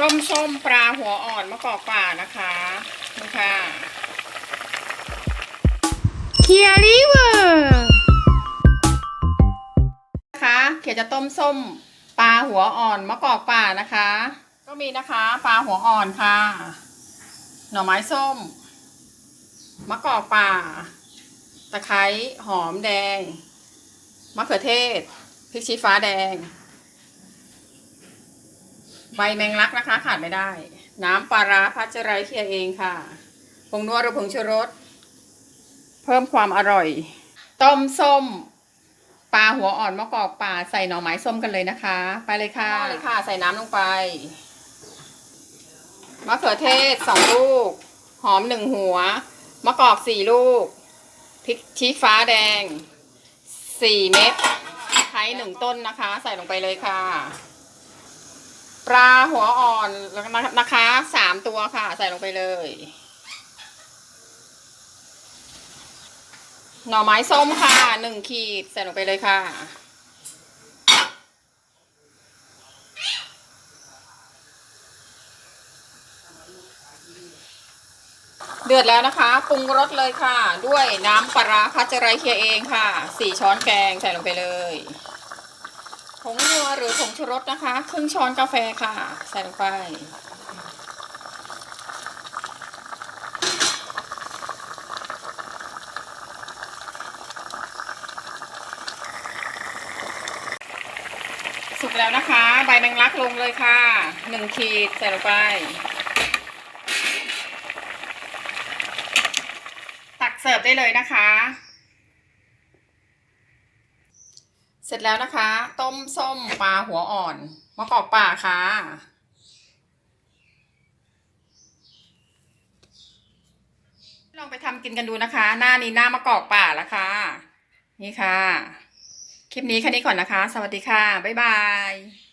ต้มส้มปลาหัวอ่อนมะกอกป่านะคะนี่ค่ะเคียริเวอร์นะคะเขียนจะต้มส้มปลาหัวอ่อนมะกอกป่านะคะ ก็มีนะคะปลาหัวอ่อนค่ะ หน่อไม้ส้มมะกอกป่า ตะไคร้หอมแดงมะเขือเทศพริกชี้ฟ้าแดง ใบแมงลักนะคะ ขาดไม่ได้ น้ำปลาร้าพัชไรเคียเองค่ะผงนัวหรือผงชูรส เพิ่มความอร่อย ต้มส้มปลาหัวอ่อนมะกอกป่าใส่หน่อไม้ส้มกันเลยนะคะ ไปเลยค่ะเลยค่ะ ใส่น้ำลงไปมะเขือเทศสองลูก หอมหนึ่งหัวมะกอกสี่ลูกพริกชี้ฟ้าแดงสี่เม็ดไข่หนึ่งต้นนะคะ ใส่ลงไปเลยค่ะ ปลาหัวอ่อนแล้วนะคะสามตัวค่ะ ใส่ลงไปเลย หน่อไม้ส้มค่ะหนึ่งขีดใส่ลงไปเลยค่ะ เดือดแล้วนะคะ ปรุงรสเลยค่ะ ด้วยน้ำปลาร้าพัชไรเคียเองค่ะสี่ช้อนแกงใส่ลงไปเลย ผงนัวหรือผงชูรสนะคะ ครึ่งช้อนกาแฟค่ะ ใส่ลงไป สุกแล้วนะคะ ใบแมงลักลงเลยค่ะหนึ่งขีดใส่ลงไป ตักเสิร์ฟได้เลยนะคะ เสร็จแล้วนะคะ ต้มส้มปลาหัวอ่อนมะกอกป่าค่ะ ลองไปทำกินกันดูนะคะ หน้านี้หน้ามะกอกป่าแล้วค่ะ นี่ค่ะ คลิปนี้แค่นี้ก่อนนะคะ สวัสดีค่ะ บ๊ายบาย